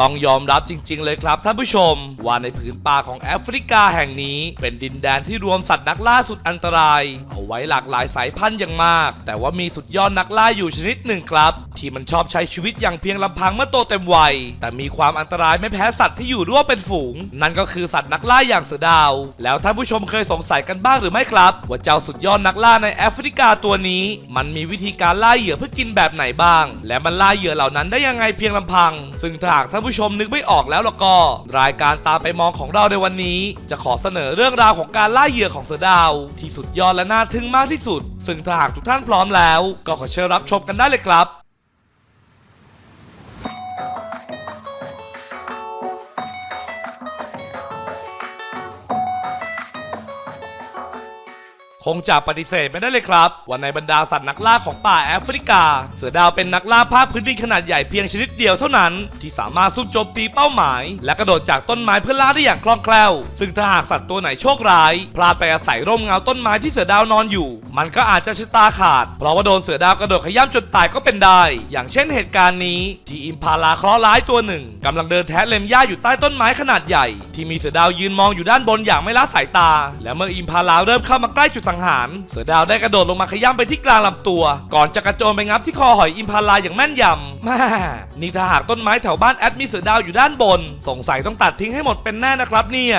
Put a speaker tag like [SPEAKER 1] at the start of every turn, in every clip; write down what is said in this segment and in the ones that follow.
[SPEAKER 1] ต้องยอมรับจริง ๆ เลยครับท่านผู้ชม ว่าในผืนป่าของแอฟริกาแห่งนี้ เป็นดินแดนที่รวมสัตว์นักล่าสุดอันตราย เอาไว้หลากหลายสายพันธุ์อย่างมาก แต่ว่ามีสุดยอดนักล่าอยู่ชนิดหนึ่งครับ ที่มันชอบใช้ชีวิตอย่างเพียงลำพังเมื่อโตเต็มวัย แต่มีความอันตรายไม่แพ้สัตว์ที่อยู่ร่วมเป็นฝูง นั่นก็คือสัตว์นักล่าอย่างเสือดาว แล้วท่านผู้ชมเคยสงสัยกันบ้างหรือไม่ครับ ว่าเจ้าสุดยอดนักล่าในแอฟริกาตัวนี้ มันมีวิธีการล่าเหยื่อเพื่อกินแบบไหนบ้าง และมันล่าเหยื่อเหล่านั้นได้ยังไงเพียงลำพัง ซึ่งถ้าหากท่านผู้ชมนึกไม่ออกแล้วล่ะก็ รายการตามไปมองของเราในวันนี้ จะขอเสนอเรื่องราวของการล่าเหยื่อของเสือดาว ที่สุดยอดและน่าทึ่งมากที่สุด ซึ่งถ้าหากทุกท่านพร้อมแล้ว ก็ขอเชิญรับชมกันได้เลยครับ คงจะปฏิเสธไม่ได้เลยครับว่าในบรรดาสัตว์นักล่าของป่าแอฟริกา เสือดาวเป็นนักล่าภาคพื้นดินขนาดใหญ่เพียงชนิดเดียวเท่านั้น ที่สามารถซุ่มโจมตีเป้าหมาย และกระโดดจากต้นไม้เพื่อล่าได้อย่างคล่องแคล่ว ซึ่งถ้าหากสัตว์ตัวไหนโชคร้ายพลาดไปอาศัยร่มเงาต้นไม้ที่เสือดาวนอนอยู่ มันก็อาจจะชะตาขาด เพราะว่าโดนเสือดาวกระโดดขย้ำจนตายก็เป็นได้ อย่างเช่นเหตุการณ์นี้ ที่อิมพาลาเคราะห์ร้ายตัวหนึ่งกำลังเดินแทะเล็มหญ้าอยู่ใต้ต้นไม้ขนาดใหญ่ ที่มีเสือดาวยืนมองอยู่ด้านบนอย่างไม่ละสายตา และเมื่ออิมพาลาเริ่มเข้ามาใกล้จุดสังหาร เสือดาวได้กระโดดลงมาขย้ำไปที่กลางลำตัว ก่อนจะกระโจนไปงับที่คอหอยอิมพาลาอย่างแม่นยำแม่นี่ถ้าหากต้นไม้แถวบ้านแอดมีเสือดาวอยู่ด้านบน สงสัยต้องตัดทิ้งให้หมดเป็นแน่นะครับเนี่ย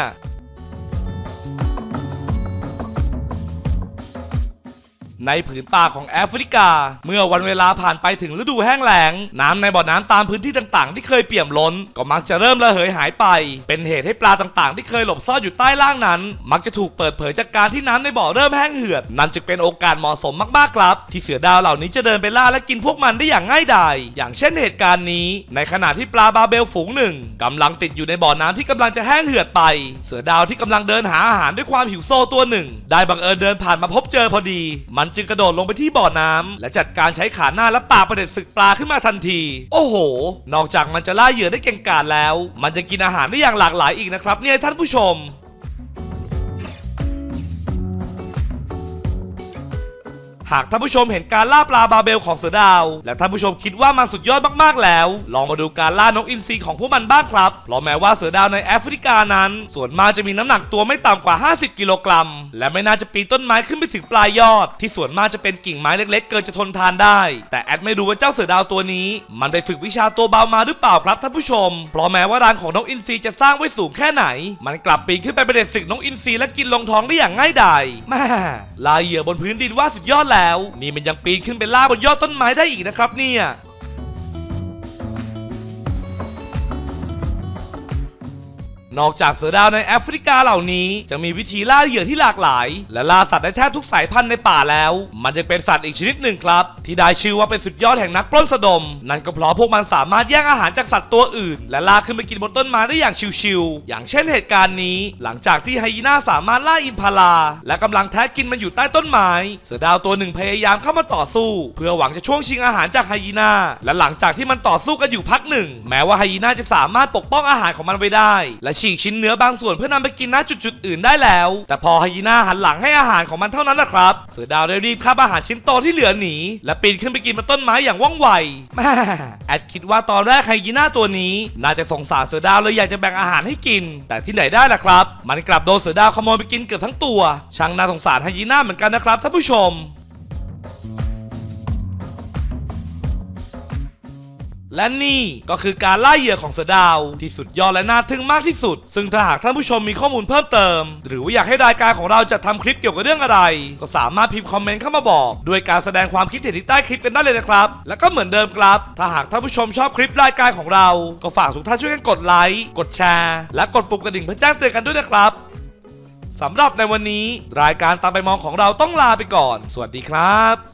[SPEAKER 1] ในผืนป่าของแอฟริกา เมื่อวันเวลาผ่านไปถึงฤดูแห้งแล้ง น้ำในบ่อน้ำตามพื้นที่ต่างๆ ที่เคยเปี่ยมล้น ก็มักจะเริ่มระเหยหายไป เป็นเหตุให้ปลาต่างๆ ที่เคยหลบซ่อนอยู่ใต้ล่างนั้น มักจะถูกเปิดเผยจากการที่น้ำในบ่อเริ่มแห้งเหือด นั่นจึงเป็นโอกาสเหมาะสมมากๆครับ ที่เสือดาวเหล่านี้จะเดินไปล่าและกินพวกมันได้อย่างง่ายดาย อย่างเช่นเหตุการณ์นี้ ในขณะที่ปลาบาเบลฝูงหนึ่งกำลังติดอยู่ในบ่อน้ำที่กำลังจะแห้งเหือดไป เสือดาวที่กำลังเดินหาอาหารด้วยความหิวโซตัวหนึ่ง ได้บังเอิญเดินผ่านมาพบเจอพอดี มันจึงกระโดดลงไปที่บ่อน้ำและจัดการใช้ขาหน้าและปากประเด็ดศึกปลาขึ้นมาทันที โอ้โห นอกจากมันจะล่าเหยื่อได้เก่งกาจแล้ว มันจะกินอาหารได้อย่างหลากหลายอีกนะครับเนี่ยท่านผู้ชม หากท่านผู้ชมเห็นการล่าปลาบาเบลของเสือดาว และท่านผู้ชมคิดว่ามันสุดยอดมากๆแล้ว ลองมาดูการล่านกอินทรีของพวกมันบ้างครับเพราะแม้ว่าเสือดาวในแอฟริกานั้น ส่วนมากจะมีน้ำหนักตัวไม่ต่ำกว่า 50 กิโลกรัม และไม่น่าจะปีนต้นไม้ขึ้นไปถึงปลายยอด ที่ส่วนมากจะเป็นกิ่งไม้เล็กๆ เกินจะทนทานได้ แต่แอดไม่รู้ว่าเจ้าเสือดาวตัวนี้ มันได้ฝึกวิชาตัวเบามาหรือเปล่าครับท่านผู้ชม เพราะแม้ว่ารังของนกอินทรีจะสร้างไว้สูงแค่ไหน มันกลับปีนขึ้นไปเป็นเด็ดศึกนกอินทรีและกินลงท้องได้อย่างง่ายดายแม่ลายเหยื่อบนพื้นดินว่าสุดยอดแล้วนี่มันยังปีนขึ้นไปล่าบนยอดต้นไม้ได้อีกนะครับเนี่ย นอกจากเสือดาวในแอฟริกาเหล่านี้ จะมีวิธีล่าเหยื่อที่หลากหลาย และล่าสัตว์ได้แทบทุกสายพันธุ์ในป่าแล้ว มันจะเป็นสัตว์อีกชนิดหนึ่งครับ ที่ได้ชื่อว่าเป็นสุดยอดแห่งนักปล้นสะดม นั่นก็เพราะพวกมันสามารถแย่งอาหารจากสัตว์ตัวอื่น และล่าขึ้นไปกินบนต้นไม้ได้อย่างชิวๆอย่างเช่นเหตุการณ์นี้ หลังจากที่ไฮยีน่าสามารถล่าอิมพาลา และกำลังแทะกินมันอยู่ใต้ต้นไม้ เสือดาวตัวหนึ่งพยายามเข้ามาต่อสู้ เพื่อหวังจะช่วงชิงอาหารจากไฮยีน่าและหลังจากที่มันต่อสู้กันอยู่พักหนึ่ง แม้ว่าไฮยีน่าจะสามารถปกป้องอาหารของมันไว้ได้ และฉีีกชิ้นเนื้อบางส่วนเพื่อนำไปกินณจุดๆอื่นได้แล้ว แต่พอไฮยีน่าหันหลังให้อาหารของมันเท่านั้นแหละครับ เสือดาวได้รีบคาบอาหารชิ้นโตที่เหลือหนี และปีนขึ้นไปกินบนต้นไม้อย่างว่องไวแม่แอดคิดว่าตอนแรกไฮยีน่าตัวนี้น่าจะสงสารเสือดาวเลยอยากจะแบ่งอาหารให้กิน แต่ที่ไหนได้ล่ะครับ มันกลับโดนเสือดาวขโมยไปกินเกือบทั้งตัว ช่างน่าสงสารไฮยีน่าเหมือนกันนะครับท่านผู้ชม และนี่ก็คือการล่าเหยื่อของเสือดาว ที่สุดยอดและน่าทึ่งมากที่สุด ซึ่งถ้าหากท่านผู้ชมมีข้อมูลเพิ่มเติม หรือว่าอยากให้รายการของเราจัดทำคลิปเกี่ยวกับเรื่องอะไร ก็สามารถพิมพ์คอมเมนต์เข้ามาบอก ด้วยการแสดงความคิดเห็นที่ใต้คลิปกันได้เลยนะครับ แล้วก็เหมือนเดิมครับ ถ้าหากท่านผู้ชมชอบคลิปรายการของเรา ก็ฝากทุกท่านช่วยกันกดไลค์ กดแชร์ และกดปุ่มกระดิ่งเพื่อแจ้งเตือนกันด้วยนะครับสำหรับในวันนี้ รายการตามไปมองของเราต้องลาไปก่อน สวัสดีครับ